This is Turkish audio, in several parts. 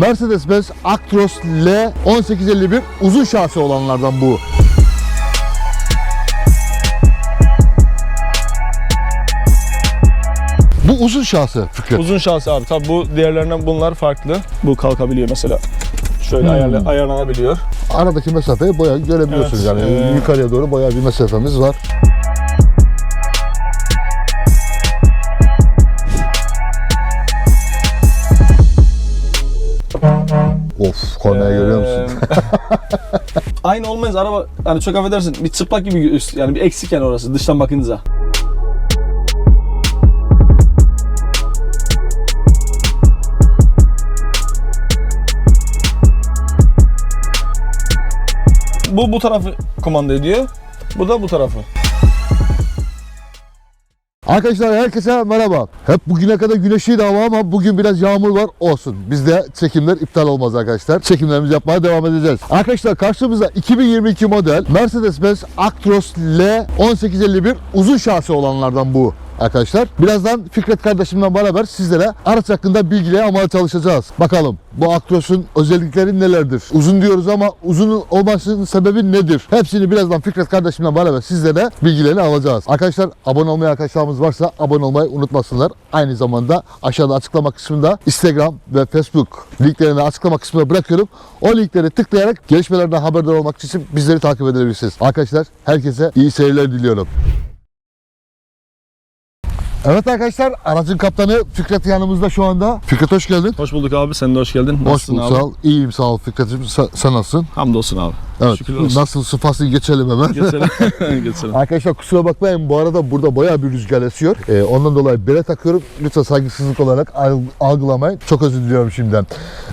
Mercedes-Benz Actros L 1851 uzun şasi olanlardan bu. Bu uzun şasi Fikret. Uzun şansı abi. Tabi bu diğerlerinden bunlar farklı. Bu kalkabiliyor mesela. Şöyle Hmm. ayarla, ayarlanabiliyor. Aradaki mesafeyi bayağı görebiliyorsunuz Evet, yani ee, yukarıya doğru bayağı bir mesafemiz var. Kornayı görüyor musun? Ee, Aynı olmayınca araba hani çok affedersin bir çıplak gibi gö- yani bir eksik yani orası dıştan bakınca. Bu bu tarafı kumanda ediyor. Bu da bu tarafı. Arkadaşlar herkese merhaba. Hep bugüne kadar güneşliydi hava ama bugün biraz yağmur var olsun. Bizde çekimler iptal olmaz arkadaşlar. Çekimlerimizi yapmaya devam edeceğiz. Arkadaşlar karşımızda 2022 model Mercedes-Benz Actros L 1851 uzun şasi olanlardan bu arkadaşlar. Birazdan Fikret kardeşimle beraber sizlere araç hakkında bilgileri almaya çalışacağız. Bakalım bu Actros'un özellikleri nelerdir? Uzun diyoruz ama uzun olmasının sebebi nedir? Hepsini birazdan Fikret kardeşimle beraber sizlere bilgilerini alacağız. Arkadaşlar abone olmayan arkadaşlarımız varsa abone olmayı unutmasınlar. Aynı zamanda aşağıda açıklama kısmında Instagram ve Facebook linklerini açıklama kısmına bırakıyorum. O linkleri tıklayarak gelişmelerden haberdar olmak için bizleri takip edebilirsiniz. Arkadaşlar herkese iyi seyirler diliyorum. Evet arkadaşlar aracın kaptanı Fikret yanımızda şu anda. Fikret hoş geldin. Hoş bulduk abi. Sen de hoş geldin. Hoş bulduk abi? sağ ol. İyiyim sağ ol Fikret'im. Sen, sen nasılsın? Hamdolsun abi. Evet. Şükürler olsun. Nasıl sıfası geçelim hemen. Geçelim. Geçelim. Arkadaşlar kusura bakmayın bu arada burada bayağı bir rüzgar esiyor. Ee, ondan dolayı bere takıyorum. Lütfen saygısızlık olarak al- algılamayın. Çok özür diliyorum şimdiden.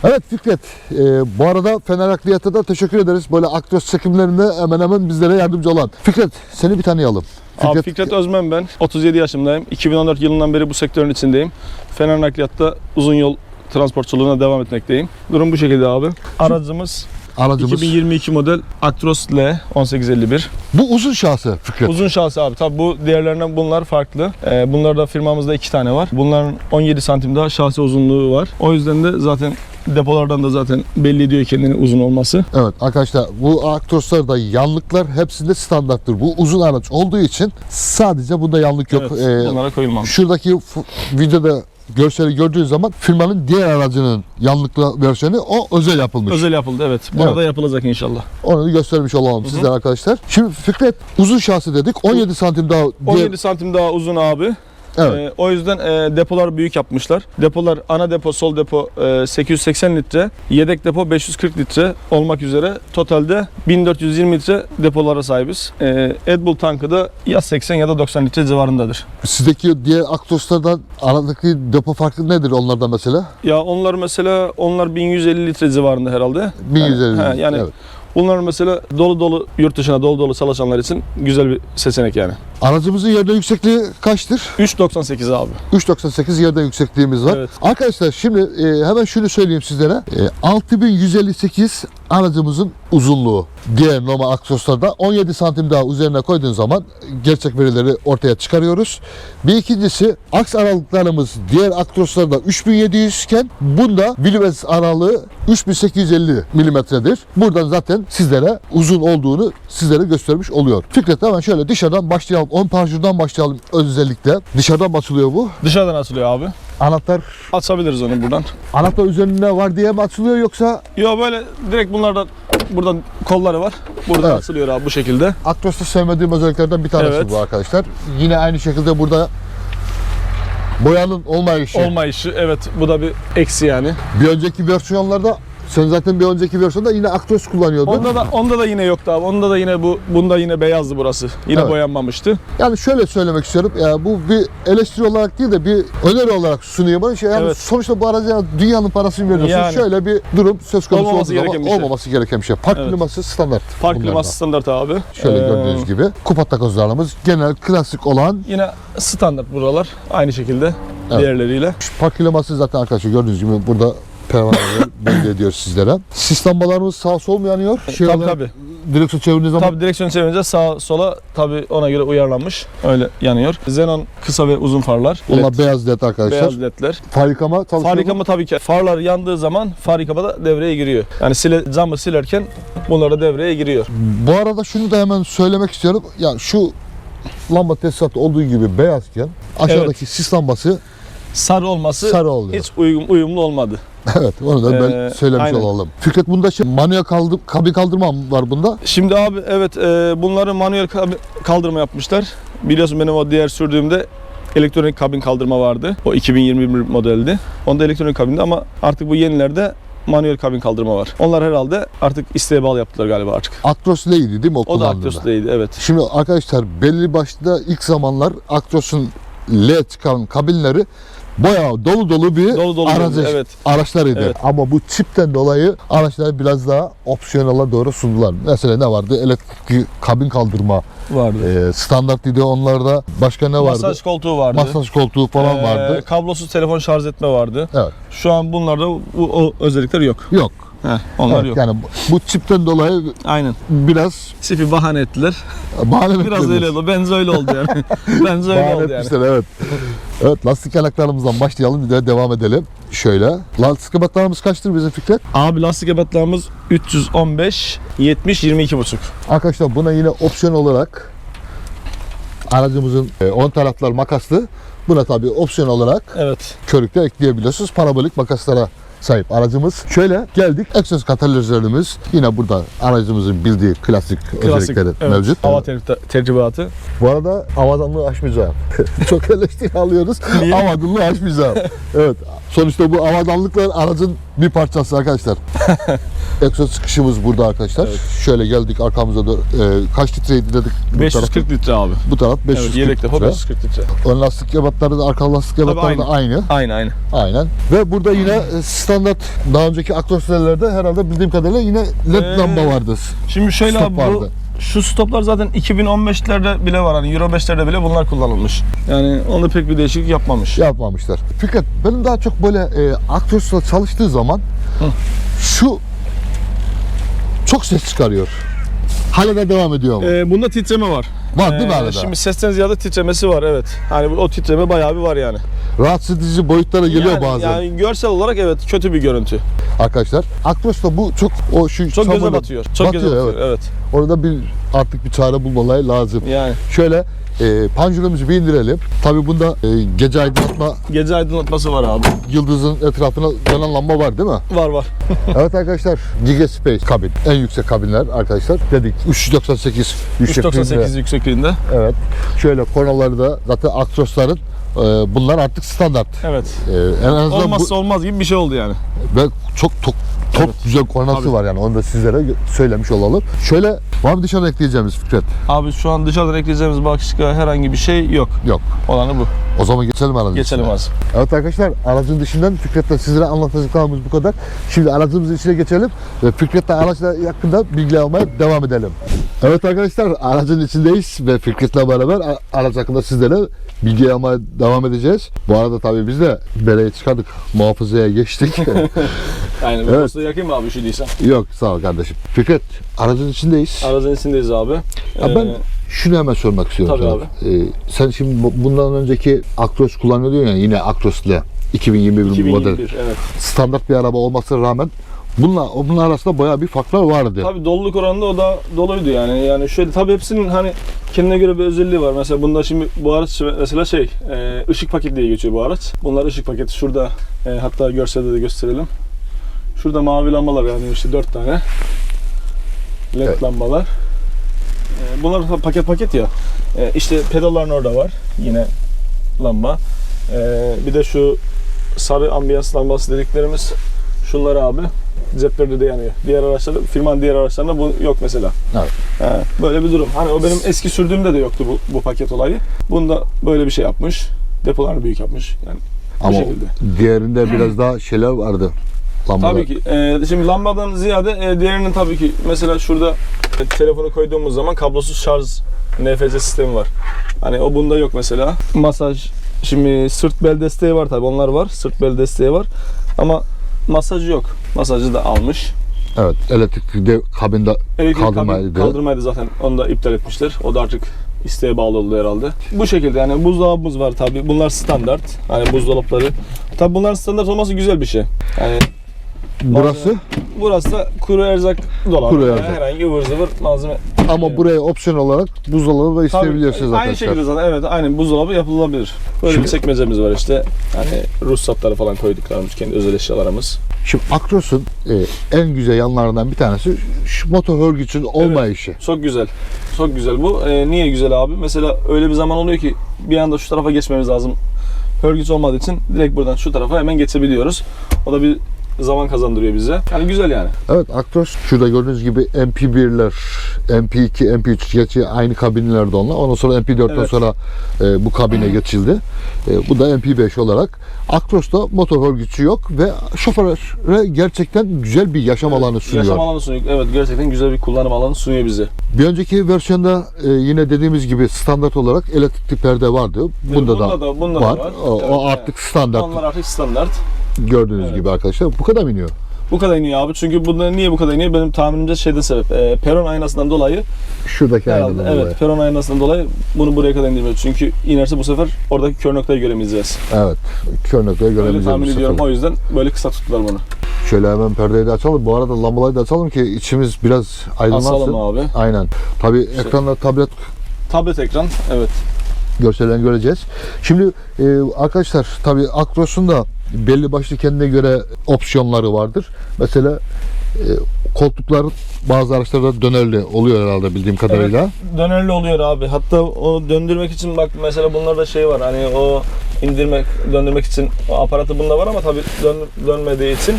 Evet Fikret, e, bu arada Fener Nakliyat'a da teşekkür ederiz. Böyle aktör çekimlerinde hemen hemen bizlere yardımcı olan. Fikret, seni bir tanıyalım. Abi Fikret Özmen ben. 37 yaşındayım. 2014 yılından beri bu sektörün içindeyim. Fener Nakliyat'ta uzun yol transportçuluğuna devam etmekteyim. Durum bu şekilde abi. Aracımız aracımız. 2022 model Actros L 1851. Bu uzun şahsı Fikret. Uzun şasi abi. Tabi bu diğerlerinden bunlar farklı. Ee, bunlar da firmamızda iki tane var. Bunların 17 santim daha şasi uzunluğu var. O yüzden de zaten depolardan da zaten belli ediyor kendini uzun olması. Evet arkadaşlar bu Actros'larda yanlıklar hepsinde standarttır. Bu uzun araç olduğu için sadece bunda yanlık yok. Evet, Ee, bunlara koyulmamış. Şuradaki videoda görseli gördüğün zaman firmanın diğer aracının yanlıklı versiyonu o özel yapılmış. Özel yapıldı evet. Buna Evet. da yapılacak inşallah. Onu göstermiş olalım sizlere arkadaşlar. Şimdi Fikret uzun şahsı dedik. 17 santim daha diğer 17 santim daha uzun abi. Evet. Ee, o yüzden e, depolar büyük yapmışlar. Depolar ana depo, sol depo e, 880 litre, yedek depo 540 litre olmak üzere totalde 1420 litre depolara sahibiz. E, AdBull tankı da ya 80 ya da 90 litre civarındadır. sizdeki diğer Actros'lardan aradaki depo farkı nedir onlardan mesela? Ya onlar mesela onlar 1150 litre civarında herhalde. 1150. Yani, he, yani evet. Bunlar mesela dolu dolu yurt dışına dolu dolu çalışanlar için güzel bir seçenek yani. Aracımızın yerden yüksekliği kaçtır? 3.98 abi. 3.98 yerden yüksekliğimiz var. Evet. Arkadaşlar şimdi e, hemen şunu söyleyeyim sizlere. E, 6158 aracımızın uzunluğu. Diğer normal Actros'larda 17 santim daha üzerine koyduğun zaman gerçek verileri ortaya çıkarıyoruz. Bir ikincisi aks aralıklarımız diğer Actros'larda 3700 iken bunda Williams aralığı 3850 milimetredir. Buradan zaten sizlere uzun olduğunu sizlere göstermiş oluyor. Fikret hemen şöyle dışarıdan başlayalım. Ön panjurdan başlayalım özellikle. Dışarıdan açılıyor bu. Dışarıdan açılıyor abi. Anahtar Açabiliriz onu buradan. Anahtar üzerinde var diye mi açılıyor yoksa Yo böyle direkt bunlardan buradan kolları var. Buradan Evet. açılıyor abi bu şekilde. Actros'ta sevmediğim özelliklerden bir tanesi Evet. bu arkadaşlar. Yine aynı şekilde burada boyanın olmayışı. Olmayışı evet bu da bir eksi yani. bir önceki versiyonlarda sen zaten bir önceki versiyonda yine Actros kullanıyordun. Onda da onda da yine yoktu abi. Onda da yine bu bunda yine beyazdı burası. Yine Evet. boyanmamıştı. Yani şöyle söylemek istiyorum. Ya bu bir eleştiri olarak değil de bir öneri olarak sunuyor bana. Şey, yani Evet. sonuçta bu araca dünyanın parasını veriyorsun. Yani. Şöyle bir durum söz konusu Olmaması olduğu zaman gereken bir şey. olmaması gereken bir şey. Park Evet. kliması standart. Park bunlarda. kliması standart abi. Şöyle Ee, gördüğünüz gibi. Kupa takozlarımız genel klasik olan Yine standart buralar. Aynı şekilde diğerleriyle. Park kliması zaten arkadaşlar gördüğünüz gibi burada pervaneler belli ediyor sizlere. Sis lambalarımız sağ sol mu yanıyor? Şey tabii tabii. direksiyon çevirdiğiniz zaman Tabii direksiyon çevirince sağa sola tabii ona göre uyarlanmış. Öyle yanıyor. Xenon kısa ve uzun farlar. onlar LED, beyaz led arkadaşlar. beyaz ledler. Far yıkama çalışıyor Far mu? yıkama tabii ki farlar yandığı zaman far yıkama da devreye giriyor. Yani sile, camı silerken bunlar da devreye giriyor. Bu arada şunu da hemen söylemek istiyorum. Ya şu lamba tesisatı olduğu gibi beyazken aşağıdaki sis lambası Sarı olması sarı oluyor. hiç uyum, uyumlu olmadı. Evet onu da ben Ee, söylemiş aynen. olalım. Fikret bunda şey, manuel kaldı, kabin kaldırma var bunda? Şimdi abi evet e, bunları manuel kaldırma yapmışlar. Biliyorsun benim o diğer sürdüğümde elektronik kabin kaldırma vardı. O 2021 modeldi. Onda elektronik kabindi ama artık bu yenilerde manuel kabin kaldırma var. Onlar herhalde artık isteğe bağlı yaptılar galiba artık. Actros L'ydi değil mi o, O da? Actros'taydı evet. Şimdi arkadaşlar belli başlı ilk zamanlar Actros'un L çıkan kabinleri bayağı dolu dolu bir Dolu dolu araç, geldi, evet. araçlarıydı. Evet. Ama bu çipten dolayı araçları biraz daha opsiyonela doğru sundular. Mesela ne vardı? Elektrikli kabin kaldırma Vardı. e, standartlıydı onlarda. Başka ne vardı? Masaj koltuğu vardı. Masaj koltuğu falan Ee, vardı. Kablosuz telefon şarj etme vardı. Evet. Şu an bunlarda bu, o özellikler yok. Yok. Heh, onlar Evet, yok. Yani bu- bu çipten dolayı Aynen. biraz Sipi bahane ettiler. bahane Biraz öyle oldu. Benzi öyle oldu yani. Benzi öyle Bahane oldu yani. etmişler evet. Evet lastik yanaklarımızdan başlayalım bir de devam edelim. Şöyle. Lastik ebatlarımız kaçtır bizim Fikret? Abi lastik ebatlarımız 315, 70, 22 buçuk. Arkadaşlar buna yine opsiyon olarak aracımızın e, ön taraflar makaslı. Buna tabii opsiyon olarak Evet. körükle ekleyebiliyorsunuz. Parabolik makaslara sahip aracımız. Şöyle geldik. Egzoz katalizörlerimiz yine burada aracımızın bildiği klasik, Klasik. özellikleri evet. mevcut. Hava ter- tertibatı. Bu arada avadanlığı aşmayacağım. Çok eleştiri alıyoruz. Niye? Avadanlığı aşmayacağım. evet. Sonuçta bu avadanlıklar aracın bir parçası arkadaşlar. Egzoz çıkışımız burada arkadaşlar. Evet. Şöyle geldik arkamıza doğru. E, kaç litreydi dedik bu 540 litre abi. Bu taraf 540 Evet, yedek litre. 540 litre. Ön lastik ebatları da arka lastik ebatları da aynı. Aynı aynı. Aynen. Ve burada yine e, standart daha önceki Akros'lerde herhalde bildiğim kadarıyla yine led Ee, lamba vardı. Şimdi şöyle Stop abi bu vardı. Şu stoplar zaten 2015'lerde bile var. Hani Euro 5'lerde bile bunlar kullanılmış. Yani onda pek bir değişiklik yapmamış. yapmamışlar. Fikret benim daha çok böyle e, Akros'la çalıştığı zaman şu çok ses çıkarıyor. Hala da devam ediyor mu? Ee, bunda titreme var. Var değil mi Ee, hala da? Şimdi sesten ziyade titremesi var evet. Hani bu- o titreme bayağı bir var yani. Rahatsız edici boyutlara geliyor yani, bazen. Yani görsel olarak evet kötü bir görüntü. Arkadaşlar Akros'ta bu çok o şu Çok göze batıyor. Çok göze batıyor, batıyor evet. Orada bir artık bir çare bulmaları lazım. Yani Şöyle e, panjurumuzu bir indirelim. Tabii bunda e, gece aydınlatma gece aydınlatması var abi. yıldızın etrafına dönen lamba var değil mi? Var var. evet arkadaşlar Gigaspace kabin. En yüksek kabinler arkadaşlar. Dedik 398 yüksekliğinde. 398 yüksekliğinde. Evet. Şöyle kornaları da zaten Actros'ların e, bunlar artık standart. Evet. E, en azından Olmazsa olmaz gibi bir şey oldu yani. bu, ve çok çok çok güzel kornası Tabii. var yani onu da sizlere söylemiş olalım. Şöyle var mı dışarıdan ekleyeceğimiz Fikret? Abi şu an dışarıdan ekleyeceğimiz başka herhangi bir şey yok. Yok. Olanı bu. O zaman geçelim aracın Geçelim içine. az. Evet arkadaşlar aracın dışından Fikret'le sizlere anlatacaklarımız bu kadar. Şimdi aracımızın içine geçelim ve Fikret'le araçla hakkında bilgi almaya devam edelim. Evet arkadaşlar aracın içindeyiz ve Fikret'le beraber araç hakkında sizlere bilgi almaya devam edeceğiz. Bu arada tabii biz de bereye çıkardık. Muhafızaya geçtik. Yani Evet. evet. yakayım mı abi değilse? Yok sağ ol kardeşim. Fikret aracın içindeyiz. Aracın içindeyiz abi. Ya ben Ee, şunu hemen sormak istiyorum. Tabii sana. Ee, sen şimdi bu- bundan önceki Actros kullanıyordun ya yine Actros'la 2021, model. 2021 evet. standart bir araba olmasına rağmen bununla bunun arasında bayağı bir farklar vardı. Tabii doluluk oranında o da doluydu yani. Yani şöyle tabii hepsinin hani kendine göre bir özelliği var. Mesela bunda şimdi bu araç mesela şey e, ışık paketi diye geçiyor bu araç. Bunlar ışık paketi. Şurada e, hatta görselde de gösterelim. Şurada mavi lambalar yani işte dört tane. LED Evet. lambalar. E, bunlar paket paket ya. E, işte pedalların orada var. Yine lamba. E, bir de şu sarı ambiyans lambası dediklerimiz şunlar abi ceplerde de yanıyor. Diğer araçlarda, firmanın diğer araçlarında bu yok mesela. Evet. He, böyle bir durum. Hani o benim eski sürdüğümde de yoktu bu, bu paket olayı. Bunda böyle bir şey yapmış. Depolarını büyük yapmış. Yani bu Ama şekilde. diğerinde biraz daha şeyler vardı. Lambalar. Tabii ki. Ee, şimdi lambadan ziyade e, diğerinin tabii ki mesela şurada e, telefonu koyduğumuz zaman kablosuz şarj NFC sistemi var. Hani o bunda yok mesela. Masaj şimdi sırt bel desteği var tabii onlar var. Sırt bel desteği var. Ama masaj yok. Masajı da almış. Evet elektrikli de kabinde Elektrik kaldırmaydı. kabin kaldırmaydı zaten. Onu da iptal etmişler. O da artık isteğe bağlı oldu herhalde. Bu şekilde yani buzdolabımız var tabi. Bunlar standart. Hani buzdolapları. Tabi bunlar standart olması güzel bir şey. Yani Burası burası da kuru erzak dolabı. Kuru Yani erzak. herhangi ıvır zıvır malzeme. ama buraya opsiyon olarak buzdolabı da Tabii, isteyebilirsiniz Aynı arkadaşlar. şekilde zaten evet aynı buzdolabı yapılabilir. Böyle Şimdi- bir çekmecemiz var işte. Hani ruhsatları falan koyduklarımız kendi özel eşyalarımız. Şimdi Akros'un e, en güzel yanlarından bir tanesi şu motor hörgücün olmayışı. Çok güzel. Çok güzel bu. Ee, niye güzel abi? Mesela öyle bir zaman oluyor ki bir anda şu tarafa geçmemiz lazım. Hörgüç olmadığı için direkt buradan şu tarafa hemen geçebiliyoruz. O da bir zaman kazandırıyor bize. Yani güzel yani. Evet Actros şurada gördüğünüz gibi MP1'ler, MP2, MP3 geçi aynı kabinlerde onlar. Ondan sonra MP4'ten Evet. sonra e, bu kabine geçildi. E, bu da MP5 olarak. Actros'ta motor hörgücü yok ve şoföre gerçekten güzel bir yaşam alanı sunuyor. Yaşam alanı sunuyor. Evet gerçekten güzel bir kullanım alanı sunuyor bize. Bir önceki versiyonda e, yine dediğimiz gibi standart olarak elektrikli perde vardı. Bunda, Bunda da, da- bunda da var. var. O, Evet, o evet. artık standart Onlar artık standart. Gördüğünüz Evet. gibi arkadaşlar. Bu kadar iniyor? Bu kadar iniyor abi. Çünkü bunda niye bu kadar iniyor? Benim tahminimce şeyden sebep. E, peron aynasından dolayı Şuradaki herhalde. aynadan Evet, dolayı. peron aynasından dolayı bunu buraya kadar indirmiyor. Çünkü inerse bu sefer oradaki kör noktayı göremeyeceğiz. Evet. Kör noktaya Öyle göremeyeceğiz. tahmin bu ediyorum. sefer. O yüzden böyle kısa tuttular bunu. Şöyle hemen perdeyi de açalım. Bu arada lambaları da açalım ki içimiz biraz aydınlansın. Asalım abi. Aynen. Tabii ekranda tablet Tablet ekran. Evet. görsellerini göreceğiz. Şimdi e, arkadaşlar tabii Akros'un da belli başlı kendine göre opsiyonları vardır. Mesela e, koltuklar bazı araçlarda dönerli oluyor herhalde bildiğim kadarıyla. Dönerli oluyor abi. Hatta o döndürmek için bak mesela bunlarda şey var. Hani o indirmek, döndürmek için o aparatı bunda var ama tabii dön, dönmediği için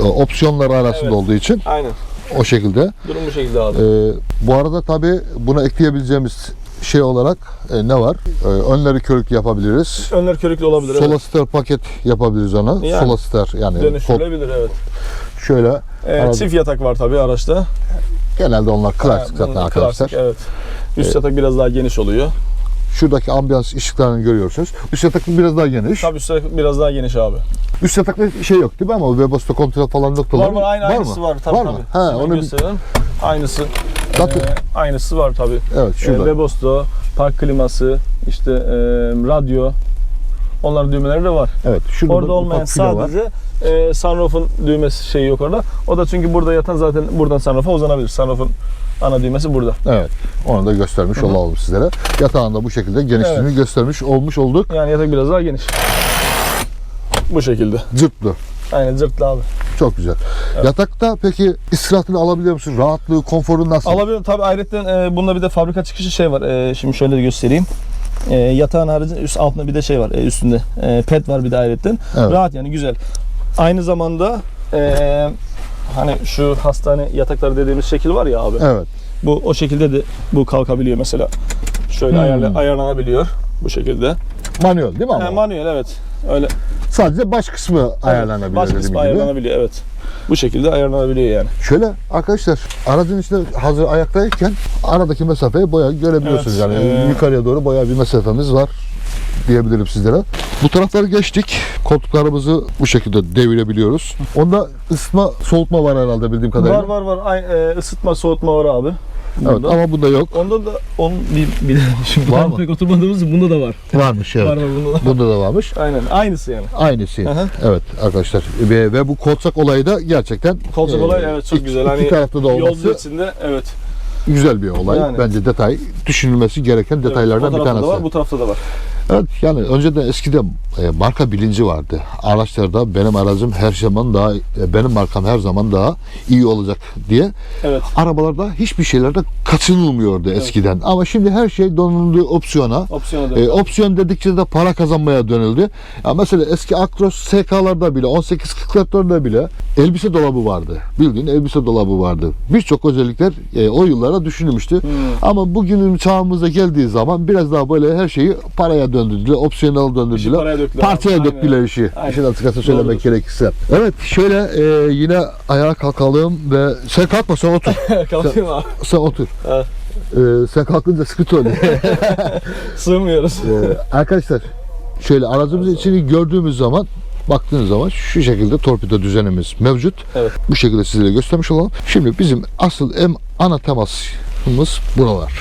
E, opsiyonlar arasında Evet. olduğu için aynen. o şekilde. Durum bu şekilde abi. E, bu arada tabii buna ekleyebileceğimiz şey olarak e, ne var? E, önleri körüklü yapabiliriz. Önler körüklü olabilir. Sola evet. star paket yapabiliriz ona. Yani. Sola star yani Dönüştürülebilir evet. şöyle Ee, Anladım. çift yatak var tabii araçta. genelde onlar klasik zaten bunlar arkadaşlar. klasik, evet. Üst yatak biraz daha geniş oluyor. Şuradaki ambiyans ışıklarını görüyorsunuz. Üst yatak biraz daha geniş. Tabii üst yatak biraz daha geniş abi. Üst yatakta şey yok değil mi ama Webasto kontrol falan yok. Var var aynı aynısı mı? var tabii var tabii. mı? Ha, Hemen onu gösterelim. Aynısı. Zaten- Ee, aynısı var tabii. evet şurada. E, Webasto, park kliması, işte e, radyo. Onların düğmeleri de var. evet şurada Orada da olmayan sadece e, sunroof'un düğmesi şeyi yok orada. O da çünkü burada yatan zaten buradan sunroof'a uzanabilir. Sunroof'un ana düğmesi burada. Evet. Onu da göstermiş Hı hı. olalım sizlere. Yatağında bu şekilde genişliğini göstermiş olmuş olduk. Yani yatak biraz daha geniş. Bu şekilde. Cırtlı. Aynen zırtlı abi. Çok güzel. Yatakta peki istirahatını alabiliyor musun? Rahatlığı, konforu nasıl? Alabilirim tabii ayrıca e, bunda bir de fabrika çıkışı şey var. E, şimdi şöyle göstereyim. E, yatağın haricinde üst altında bir de şey var e, üstünde. E, pet var bir de ayrıca. Evet. Rahat yani güzel. Aynı zamanda e, hani şu hastane yatakları dediğimiz şekil var ya abi. Evet. Bu o şekilde de bu kalkabiliyor mesela. Şöyle Hmm. ayarla, ayarlanabiliyor bu şekilde. Manuel değil mi ama? Ha, manuel evet. Öyle Sadece baş kısmı ayarlanabiliyor Baş kısmı ayarlanabiliyor evet. Bu şekilde ayarlanabiliyor yani. Şöyle arkadaşlar aracın içinde hazır ayaktayken aradaki mesafeyi bayağı görebiliyorsunuz. Evet, yani ee, yukarıya doğru bayağı bir mesafemiz var diyebilirim sizlere. Bu tarafları geçtik. Koltuklarımızı bu şekilde devirebiliyoruz. Onda ısıtma, soğutma var herhalde bildiğim kadarıyla. Var var var. Ay, e, ısıtma soğutma var abi. Evet Bunda. ama bunda yok. Onda da onun bir, bir şimdi Var mı? pek oturmadığımız bunda da var. Varmış evet. Var var bunda da. Bunda da varmış. Aynen aynısı yani. Aynısı. Aha. Evet arkadaşlar. Ve, ve bu kolçak olayı da gerçekten Kolçak e, olay evet çok iki- güzel. İki Hani tarafta da yolcu olması içinde evet. güzel bir olay. Yani. Bence detay düşünülmesi gereken detaylardan evet, o bir tarafta tanesi. da var, bu tarafta da var. Evet yani önceden eskiden e, marka bilinci vardı. Araçlarda benim aracım her zaman daha e, benim markam her zaman daha iyi olacak diye Evet. arabalarda hiçbir şeylerde kaçınılmıyordu eskiden. Ama şimdi her şey donuldu opsiyona. Opsiyona E, opsiyon dedikçe de para kazanmaya dönüldü. Ya mesela eski Actros SK'larda bile 1844'lerde bile elbise dolabı vardı. Bildiğin elbise dolabı vardı. Birçok özellikler e, o yıllara düşünülmüştü. Hmm. Ama bugünün çağımıza geldiği zaman biraz daha böyle her şeyi paraya döndürdüler, opsiyonel döndürdüler. döktüler. Aynen. döktüler işi. Aynen. İşin açıkçası söylemek Doğrudur. gerekirse. Evet şöyle e, yine ayağa kalkalım ve sen kalkma sen otur. Kalkayım abi. sen otur. Evet. E, sen kalkınca sıkıntı oluyor. Sığmıyoruz. Ee, arkadaşlar şöyle aracımızın içini gördüğümüz zaman baktığınız zaman şu şekilde torpido düzenimiz mevcut. Evet. Bu şekilde sizlere göstermiş olalım. Şimdi bizim asıl en ana temasımız buralar.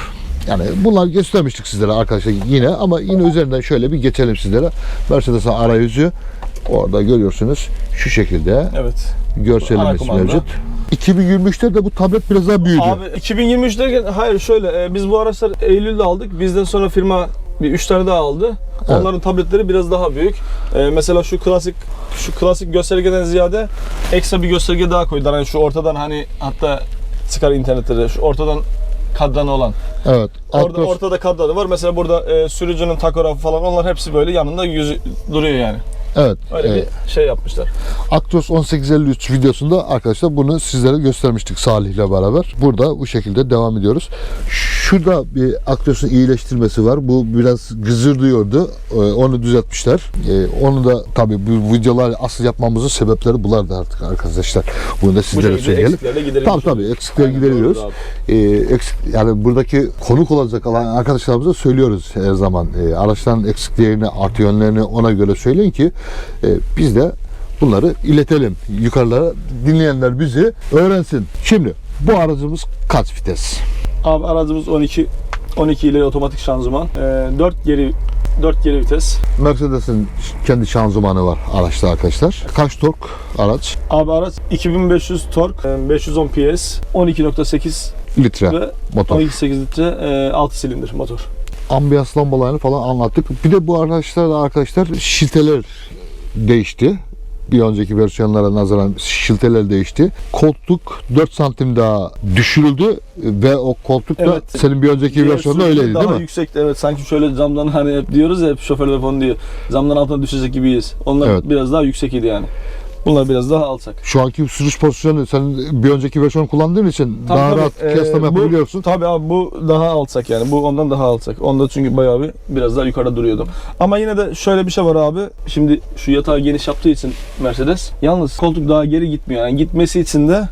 Yani bunlar göstermiştik sizlere arkadaşlar yine ama yine üzerinden şöyle bir geçelim sizlere. Mercedes'in arayüzü orada görüyorsunuz şu şekilde Evet. Görselimiz mevcut. 2023'te de bu tablet biraz daha büyüdü. Abi 2023 derken hayır şöyle e, biz bu araçlar Eylül'de aldık. Bizden sonra firma bir 3 tane daha aldı. Onların tabletleri biraz daha büyük. E, mesela şu klasik şu klasik göstergeden ziyade ekstra bir gösterge daha koydular. Hani şu ortadan hani hatta çıkar internette de şu ortadan kadranı olan. Evet. Orada Atmos- ortada kadranı var. Mesela burada e, sürücünün takografı falan onlar hepsi böyle yanında yüzü duruyor yani. Evet. Öyle e, bir şey yapmışlar. Actros 1853 videosunda arkadaşlar bunu sizlere göstermiştik Salih ile beraber. Burada bu şekilde devam ediyoruz. Şurada bir Actros'un iyileştirmesi var. Bu biraz gızırdıyordu. Ee, Onu düzeltmişler. Ee, Onu da tabii bu videolar asıl yapmamızın sebepleri bulardı artık arkadaşlar. Bunu da Bu sizlere şekilde söyleyelim. Tabii tabii eksikleri Aynen, gideriyoruz. Ee, eksik, yani buradaki konuk olacak olan arkadaşlarımıza söylüyoruz her zaman. Ee, araçların eksiklerini, artı yönlerini ona göre söyleyin ki e, biz de bunları iletelim yukarılara. Dinleyenler bizi öğrensin. Şimdi bu aracımız kaç vites? Abi aracımız 12 12 ileri otomatik şanzıman. Ee, 4 geri 4 geri vites. Mercedes'in kendi şanzımanı var araçta arkadaşlar. Kaç tork araç? Abi araç 2500 tork, e, 510 PS, 12.8 Litre ve motor. 12.8 litre e, 6 silindir motor. Ambiyans lambalarını falan anlattık. Bir de bu araçlarda arkadaşlar şilteler değişti. Bir önceki versiyonlara nazaran şilteler değişti. Koltuk 4 santim daha düşürüldü ve o koltuk da Evet. senin bir önceki versiyonda öyleydi daha değil mi? yüksekti evet sanki şöyle camdan hani hep diyoruz ya hep şoförler falan diyor. Camdan altına düşecek gibiyiz. Onlar Evet. biraz daha yüksek idi yani. Bunlar biraz daha alçak. Şu anki sürüş pozisyonu sen bir önceki versiyonu kullandığın için Tabii, daha tabii. rahat Ee, kıyaslama bu- yapabiliyorsun. Tabii abi bu daha alçak yani. Bu ondan daha alçak. Onda çünkü bayağı bir biraz daha yukarıda duruyordum. Ama yine de şöyle bir şey var abi. Şimdi şu yatağı geniş yaptığı için Mercedes yalnız koltuk daha geri gitmiyor. Yani gitmesi için de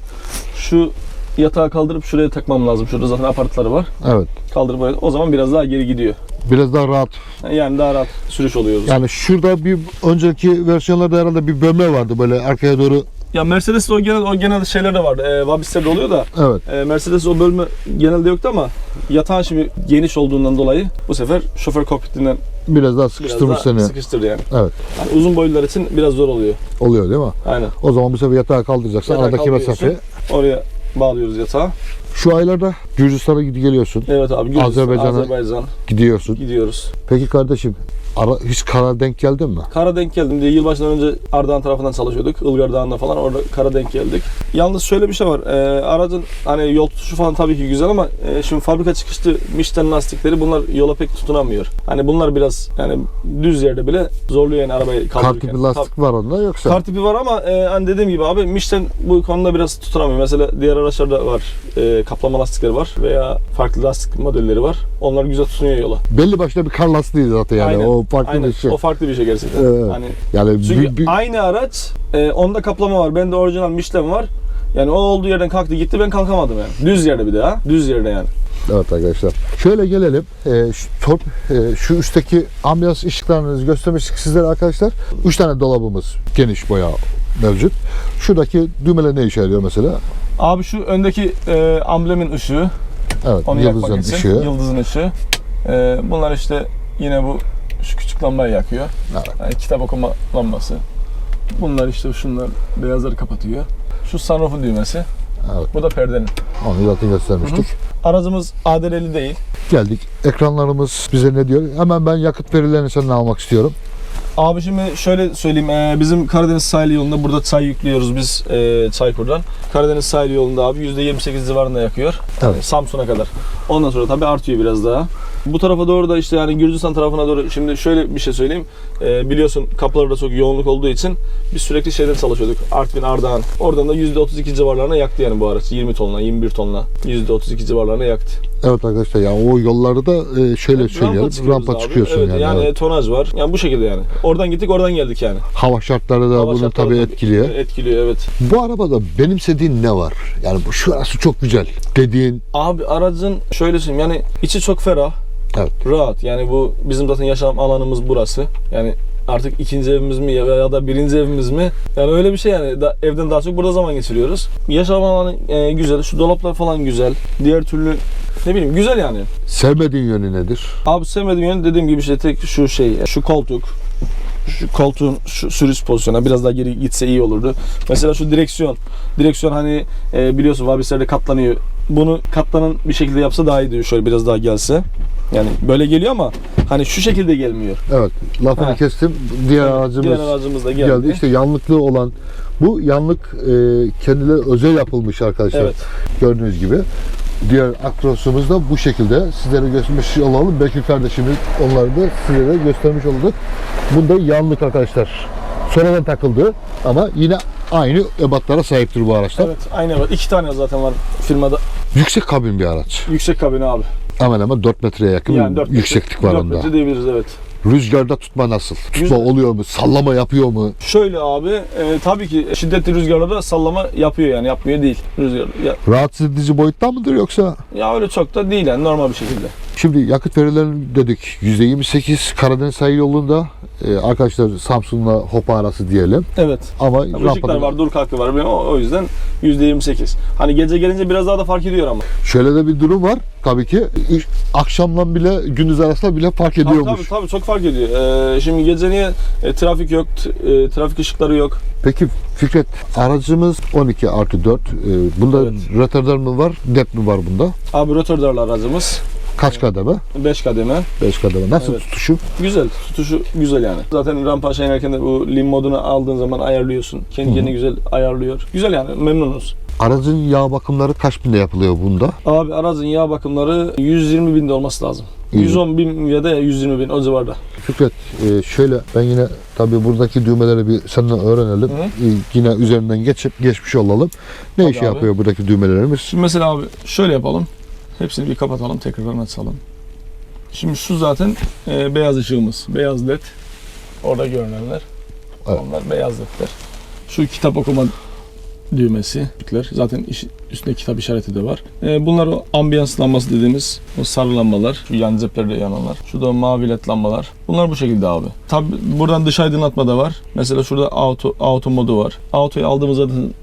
şu yatağı kaldırıp şuraya takmam lazım. Şurada zaten apartları var. Evet. Kaldırıp o zaman biraz daha geri gidiyor. Biraz daha rahat. Yani daha rahat sürüş oluyoruz. Yani şurada bir önceki versiyonlarda herhalde bir bölme vardı böyle arkaya doğru. Ya Mercedes'te o genel o genel şeyler de vardı. E, Vabis'te de oluyor da Evet. e, Mercedes o bölme genelde yoktu ama yatağın şimdi geniş olduğundan dolayı bu sefer şoför kokpitinden Biraz daha biraz sıkıştırmış daha seni. sıkıştırdı yani. Evet. Yani uzun boylular için biraz zor oluyor. Oluyor değil mi? Aynen. O zaman bu sefer yatağı kaldıracaksın. Yatağı Aradaki mesafe. Oraya bağlıyoruz yatağı. Şu aylarda Gürcistan'a gidi geliyorsun. Evet abi Gürcistan, Azerbaycan'a- Azerbaycan Gidiyorsun. gidiyoruz. Peki kardeşim ara, hiç karar denk geldin mi? Kara denk geldim diye yılbaşından önce Ardahan tarafından çalışıyorduk. Ilgar Dağı'nda falan orada kara denk geldik. Yalnız şöyle bir şey var. Ee, aracın hani yol tutuşu falan tabii ki güzel ama e, şimdi fabrika çıkışlı Michelin lastikleri bunlar yola pek tutunamıyor. Hani bunlar biraz yani düz yerde bile zorluyor yani arabayı Kar kaldırırken. tipi lastik var onda yoksa? Kar tipi var ama e, hani dediğim gibi abi Michelin bu konuda biraz tutunamıyor. Mesela diğer araçlarda var. E, kaplama lastikleri var veya farklı lastik modelleri var. Onlar güzel tutunuyor yola. Belli başlı bir kar lastiği zaten yani. Aynen, O farklı Aynen. bir şey. O farklı bir şey gerçekten. Evet. Hani Yani çünkü bir, bir- aynı araç e, onda kaplama var. Bende orijinal Michelin var. Yani o olduğu yerden kalktı gitti ben kalkamadım yani. Düz yerde bir daha. Düz yerde yani. Evet arkadaşlar. Şöyle gelelim. Ee, şu, top, e, şu üstteki ambiyans ışıklarını göstermiştik sizlere arkadaşlar. Üç tane dolabımız geniş boya mevcut. Şuradaki düğmeler ne işe yarıyor mesela? Abi şu öndeki e, amblemin ışığı. Evet, Onu yıldızın ışığı. Yıldızın ışığı. E, bunlar işte yine bu lambayı yakıyor. Evet. Yani kitap okuma lambası. Bunlar işte şunlar beyazları kapatıyor. Şu sunroof'un düğmesi. Evet, Bu da perdenin. onu zaten göstermiştik. Aracımız ADR'li değil. Geldik. Ekranlarımız bize ne diyor? Hemen ben yakıt verilerini senden almak istiyorum. Abi şimdi şöyle söyleyeyim. eee, bizim Karadeniz sahili yolunda burada çay yüklüyoruz biz eee Çaykur'dan. Karadeniz sahili yolunda abi %28 civarında yakıyor. Evet. Samsun'a kadar. Ondan sonra tabii artıyor biraz daha. Bu tarafa doğru da işte yani Gürcistan tarafına doğru şimdi şöyle bir şey söyleyeyim. Eee, biliyorsun kapılarda çok yoğunluk olduğu için biz sürekli şeyden çalışıyorduk. Artvin, Ardahan. Oradan da %32 civarlarına yaktı yani bu araç. 20 tonla, 21 tonla. %32 civarlarına yaktı. Evet arkadaşlar yani o yollarda da e, şöyle söyleyelim. çıkıyoruz Rampa abi. çıkıyorsun evet, yani. yani. evet. tonaj var. Yani bu şekilde yani. Oradan gittik oradan geldik yani. Hava şartları da Hava bunu tabii etkiliyor. Etkiliyor evet. Bu arabada benimsediğin ne var? Yani bu şurası çok güzel dediğin Abi aracın şöyle söyleyeyim yani içi çok ferah. Evet. Rahat. Yani bu bizim zaten yaşam alanımız burası. Yani artık ikinci evimiz mi ya da birinci evimiz mi? Yani öyle bir şey yani Da- evden daha çok burada zaman geçiriyoruz. Yaşam alanı e, güzel, şu dolaplar falan güzel. Diğer türlü ne bileyim güzel yani. Sevmediğin yönü nedir? Abi sevmediğim yönü dediğim gibi işte tek şu şey, şu koltuk. Şu koltuğun şu sürüş pozisyonu biraz daha geri gitse iyi olurdu. Mesela şu direksiyon. Direksiyon hani e, biliyorsun vabislerde katlanıyor. Bunu katlanan bir şekilde yapsa daha iyi diyor. Şöyle biraz daha gelse. Yani böyle geliyor ama hani şu şekilde gelmiyor. Evet lafını Ha. kestim. Diğer aracımız Diğer aracımız da geldi. geldi. İşte yanlıklı olan bu yanlık e, kendileri özel yapılmış arkadaşlar. Evet. Gördüğünüz gibi. Diğer Akros'umuz da bu şekilde sizlere göstermiş olalım. Bekir kardeşimiz onları da sizlere göstermiş olduk. Bunda yanlık arkadaşlar. Sonradan takıldı ama yine aynı ebatlara sahiptir bu araçlar. Evet, aynı evet. İki tane zaten var firmada. Yüksek kabin bir araç. Yüksek kabini abi. Hemen hemen 4 metreye yakın Yani 4 yükseklik var 4 onda. metre diyebiliriz evet. Rüzgarda tutma nasıl? Tutma Rüzgar- oluyor mu? Sallama yapıyor mu? Şöyle abi, e, tabii ki şiddetli rüzgarlarda sallama yapıyor yani yapmıyor değil rüzgar. Ya, Rahatsız edici boyuttan mıdır yoksa? ya öyle çok da değil yani normal bir şekilde. Şimdi yakıt verilerini dedik. %28 Karadeniz sahil yolunda. Ee, arkadaşlar Samsun'la Hopa arası diyelim. Evet. Ama Işıklar rampada- var, dur kalkı var. O, o yüzden %28. Hani gece gelince biraz daha da fark ediyor ama. Şöyle de bir durum var. Tabii ki akşamdan bile gündüz arasında bile fark Tabii, ediyormuş. tabii, tabii çok fark ediyor. Ee, şimdi gece niye e, trafik yok, e, trafik ışıkları yok. Peki Fikret aracımız 12 artı 4. Ee, bunda Evet. retardar mı var? Dep mi var bunda? Abi rotordarlı aracımız. Kaç kademe? 5 kademe. 5 kademe. Nasıl Evet. tutuşu? Güzel, tutuşu güzel yani. Zaten rampa aşağı inerken de bu lim modunu aldığın zaman ayarlıyorsun. Kendi kendine güzel ayarlıyor. Güzel yani memnunuz. Aracın yağ bakımları kaç binde yapılıyor bunda? Abi aracın yağ bakımları 120 binde olması lazım. İyi. 110 bin ya da 120 bin o civarda. Fikret e, şöyle ben yine tabii buradaki düğmeleri bir senden öğrenelim. Hı. E, yine üzerinden geçip geçmiş olalım. Ne Tabii işi abi. yapıyor buradaki düğmelerimiz? Şimdi mesela abi şöyle yapalım. Hepsini bir kapatalım tekrardan açalım. Şimdi şu zaten e, beyaz ışığımız. Beyaz led. Orada görünenler. Evet. Onlar beyaz ledler. Şu kitap okuma düğmesi. Zaten iş- üstünde kitap işareti de var. E, bunlar o ambiyans lambası dediğimiz o sarı lambalar. Şu yan ceplerde yananlar. Şu da mavi led lambalar. Bunlar bu şekilde abi. Tabi buradan dış aydınlatma da var. Mesela şurada auto, auto modu var. Autoyu aldığımız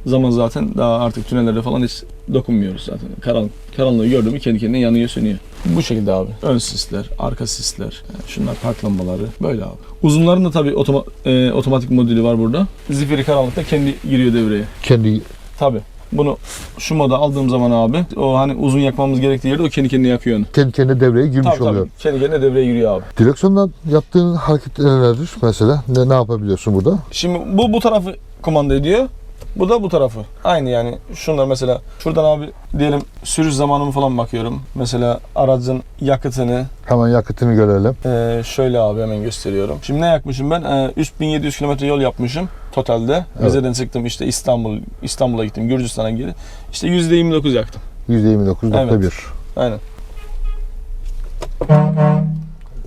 zaman zaten daha artık tünellerde falan hiç dokunmuyoruz zaten. Karanlık, karanlığı gördü mü kendi kendine yanıyor sönüyor. Bu şekilde abi. Ön sisler, arka sisler, şunlar park lambaları böyle abi. Uzunların da tabii otoma- e, otomatik modülü var burada. Zifiri karanlıkta kendi giriyor devreye. Kendi Tabii. Bunu şu moda aldığım zaman abi o hani uzun yakmamız gerektiği yerde o kendi kendine yakıyor onu. kendi kendine devreye girmiş Tabii tabii. oluyor. Kendi kendine devreye giriyor abi. Direksiyondan yaptığın hareket nelerdir mesela? Ne, ne yapabiliyorsun burada? Şimdi bu bu tarafı kumanda ediyor. Bu da bu tarafı. Aynı yani. Şunlar mesela şuradan abi diyelim sürüş zamanımı falan bakıyorum. Mesela aracın yakıtını Hemen yakıtını görelim. Ee, şöyle abi hemen gösteriyorum. Şimdi ne yakmışım ben? Ee, 3700 kilometre yol yapmışım totalde. Rize'den çıktım işte İstanbul İstanbul'a gittim Gürcistan'a geri. İşte %29 yaktım. %29.1. Aynen.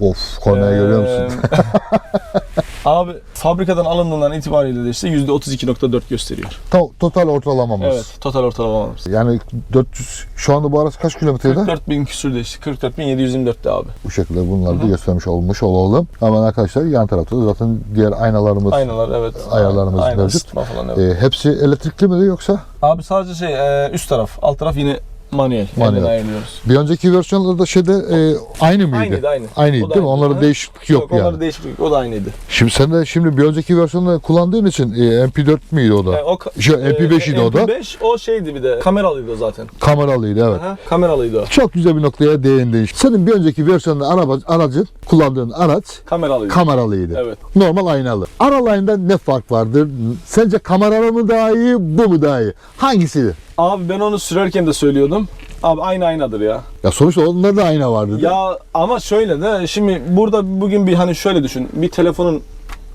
Of kornaya görüyor musun? Abi fabrikadan alındığından itibariyle de işte %32.4 gösteriyor. Ta- total ortalamamız. Evet. Total ortalamamız. Yani 400 şu anda bu araç kaç kilometrede? 44 bin küsür de işte 44.724'te abi. Bu şekilde bunları da göstermiş olmuş olalım. Hemen arkadaşlar yan tarafta da zaten diğer aynalarımız Aynalar evet. Ayarlarımız Ayna mevcut. falan evet. e, hepsi elektrikli mi yoksa? Abi sadece şey e, üst taraf, alt taraf yine manuel. Manuel. Ayarlıyoruz. Bir önceki versiyonlarda şeyde e, aynı mıydı? Aynıydı aynı. Aynıydı O da değil mi? aynı. Onlarda Hı. değişiklik yok, yani. Onlarda değişiklik yok. O da aynıydı. Şimdi sen de şimdi bir önceki versiyonda kullandığın için e, MP4 miydi o da? Yani o ka- Şu MP5 idi o da. MP5 o şeydi bir de. Kameralıydı o zaten. Kameralıydı evet. Aha, kameralıydı o. Çok güzel bir noktaya değindin. Senin bir önceki versiyonda araba, aracın kullandığın araç Kameralıydı. kameralıydı. evet. Normal aynalı. Aralarında ne fark vardır? Sence kameralı mı daha iyi, bu mu daha iyi? Hangisi? Abi ben onu sürerken de söylüyordum. Abi aynı aynadır ya. Ya sonuçta onlarda da ayna vardı. değil mi? Ya ama şöyle de şimdi burada bugün bir hani şöyle düşün. Bir telefonun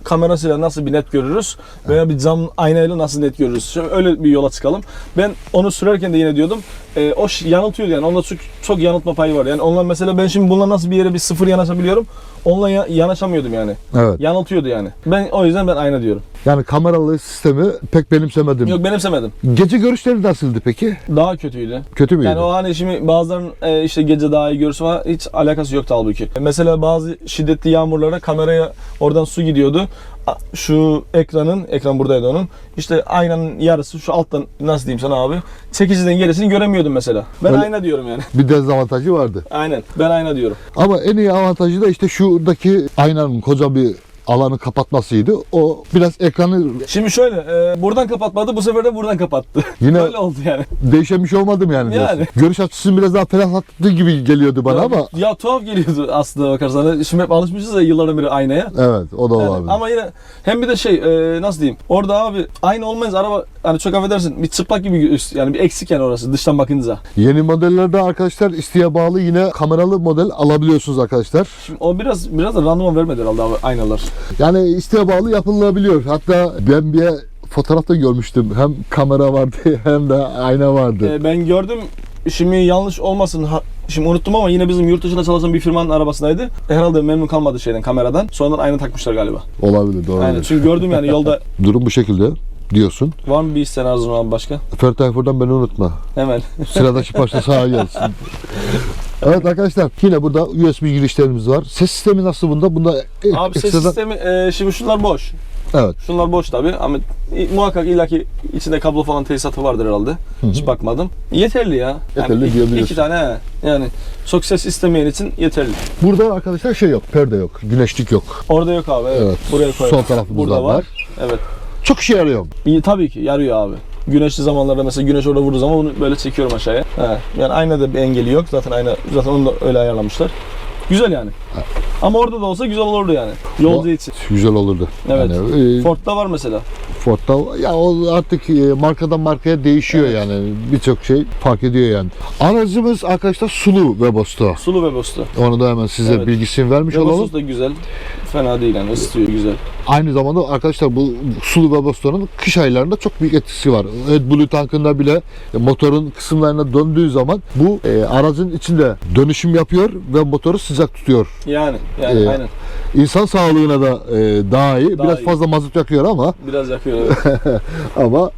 kamerasıyla nasıl bir net görürüz veya bir cam aynayla nasıl net görürüz. Şöyle öyle bir yola çıkalım. Ben onu sürerken de yine diyordum. e, o ş- yanıltıyordu yani. Onda çok, çok yanıltma payı var. Yani onlar mesela ben şimdi bununla nasıl bir yere bir sıfır yanaşabiliyorum. Onunla ya- yanaşamıyordum yani. Evet. Yanıltıyordu yani. Ben o yüzden ben ayna diyorum. Yani kameralı sistemi pek benimsemedim. Yok benimsemedim. Gece görüşleri nasıldı peki? Daha kötüydü. Kötü müydü? Yani o hani şimdi bazıların e, işte gece daha iyi görürsün falan hiç alakası yoktu halbuki. Mesela bazı şiddetli yağmurlara kameraya oradan su gidiyordu. Şu ekranın, ekran buradaydı onun. İşte aynanın yarısı şu alttan nasıl diyeyim sana abi. Çekiciden gerisini göremiyordum mesela. Ben Öyle- ayna diyorum yani. Bir dezavantajı vardı. Aynen. Ben ayna diyorum. Ama en iyi avantajı da işte şuradaki aynanın koca bir alanı kapatmasıydı. O biraz ekranı Şimdi şöyle, e, buradan kapatmadı, bu sefer de buradan kapattı. Yine- Öyle oldu yani. değişen bir şey olmadı mı yani? Yani. diyorsun? Görüş açısını biraz daha ferahlattığı gibi geliyordu bana ama Ya tuhaf geliyordu aslında bakarsan. Şimdi hep alışmışız ya yıllardan beri aynaya. evet o da Yani olabilir. ama yine hem bir de şey e, nasıl diyeyim orada abi aynı olmayınca araba hani çok affedersin bir çıplak gibi gö- yani bir eksik yani orası dıştan bakınca. Yeni modellerde arkadaşlar isteğe bağlı yine kameralı model alabiliyorsunuz arkadaşlar. Şimdi o biraz biraz da randıman vermedi herhalde abi aynalar. Yani isteğe bağlı yapılabiliyor. Hatta ben bir fotoğrafta görmüştüm. Hem kamera vardı hem de ayna vardı. E, ben gördüm şimdi yanlış olmasın ha- Şimdi unuttum ama yine bizim yurt dışında çalışan bir firmanın arabasındaydı. Herhalde memnun kalmadı şeyden kameradan. Sonradan ayna takmışlar galiba. Olabilir doğru. Aynen. Çünkü gördüm yani yolda Durum bu şekilde diyorsun. var mı bir isteyen arzun başka? Ferdi Tayfur'dan beni unutma. Hemen. Sıradaki parça sağa gelsin. Evet arkadaşlar yine burada USB girişlerimiz var. Ses sistemi nasıl bunda? Bunda Abi ses ekstradan- sistemi e, şimdi şunlar boş. Evet. Şunlar boş tabi ama i- muhakkak illaki içinde kablo falan tesisatı vardır herhalde. Hiç bakmadım. Yeterli ya. Yeterli iki- diyebiliyorsun. İki tane he. Yani çok ses istemeyen için yeterli. Burada arkadaşlar şey yok. Perde yok. Güneşlik yok. Orada yok abi. Evet. Evet. Buraya koy. Sol tarafımızda Burada var. var. Evet. Çok işe yarıyor. İyi, tabii ki yarıyor abi. Güneşli zamanlarda mesela güneş orada vurduğu zaman onu böyle çekiyorum aşağıya. He. Yani aynada bir engeli yok. Zaten ayna zaten onu da öyle ayarlamışlar. Güzel yani. Ama orada da olsa güzel olurdu yani. Yolcu için. Güzel olurdu. Evet. Yani, e, Ford'da var mesela. Ford'da ya o artık e, markadan markaya değişiyor yani. Birçok şey fark ediyor yani. Aracımız arkadaşlar sulu Webasto. Sulu ve bostu. Onu da hemen size Evet. bilgisini vermiş olalım. Webostos da güzel. Fena değil yani ısıtıyor güzel. Aynı zamanda arkadaşlar bu sulu Webasto'nun kış aylarında çok büyük etkisi var. AdBlue tankında bile e, motorun kısımlarına döndüğü zaman bu e, aracın içinde dönüşüm yapıyor ve motoru sıcak tutuyor. Yani yani Ee, aynen. İnsan sağlığına da e, daha iyi. Daha Biraz iyi. fazla mazot yakıyor ama Biraz yakıyor evet. ama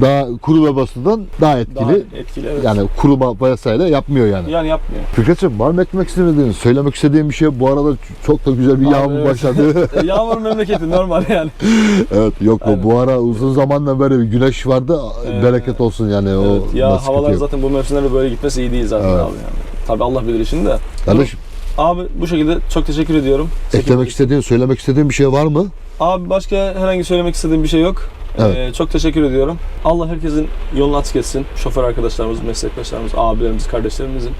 daha kuru Webasto'dan daha etkili. Daha etkili evet. Yani kuruma vesaire yapmıyor yani. Yani yapmıyor. Fikret'ciğim var mı eklemek istediğin, söylemek istediğin bir şey? Bu arada çok da güzel bir Abi, yağmur evet. başladı. E, Yağmur memleketi normal yani. evet yok bu Aynen. bu ara uzun zamandan beri bir güneş vardı. Evet. Bereket olsun yani Evet. o Ya havalar gidiyor. zaten bu mevsimlerde böyle gitmesi iyi değil zaten Evet. abi yani. Tabii Allah bilir işini de. Kardeşim Abi bu şekilde çok teşekkür ediyorum. eklemek istediğin, söylemek istediğin bir şey var mı? Abi başka herhangi söylemek istediğim bir şey yok. Evet. Ee, çok teşekkür ediyorum. Allah herkesin yolunu açık etsin. Şoför arkadaşlarımız, meslektaşlarımız, abilerimiz, kardeşlerimizin.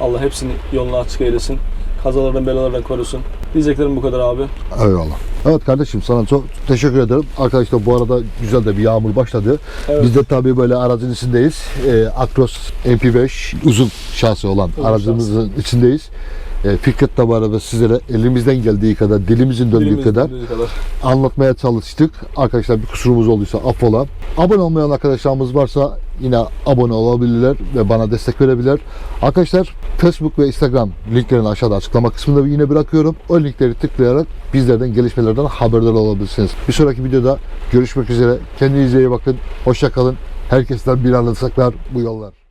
Allah hepsini yolunu açık eylesin. Kazalardan belalardan korusun. Diyeceklerim bu kadar abi. Eyvallah. Evet kardeşim sana çok teşekkür ederim. Arkadaşlar bu arada güzel de bir yağmur başladı. Evet. Biz de tabii böyle aracın içindeyiz. Ee, Actros MP5 uzun şasi olan Uzun aracımızın içindeyiz. Fikret de bu arada sizlere elimizden geldiği kadar, dilimizin döndüğü Dilimiz kadar döndüğü kadar. anlatmaya çalıştık. Arkadaşlar bir kusurumuz olduysa affola. Abone olmayan arkadaşlarımız varsa yine abone olabilirler ve bana destek verebilirler. Arkadaşlar Facebook ve Instagram linklerini aşağıda açıklama kısmında yine bırakıyorum. O linkleri tıklayarak bizlerden gelişmelerden haberdar olabilirsiniz. Bir sonraki videoda görüşmek üzere. Kendinize iyi bakın. Hoşça kalın. Herkesten bir anlatacaklar bu yollar.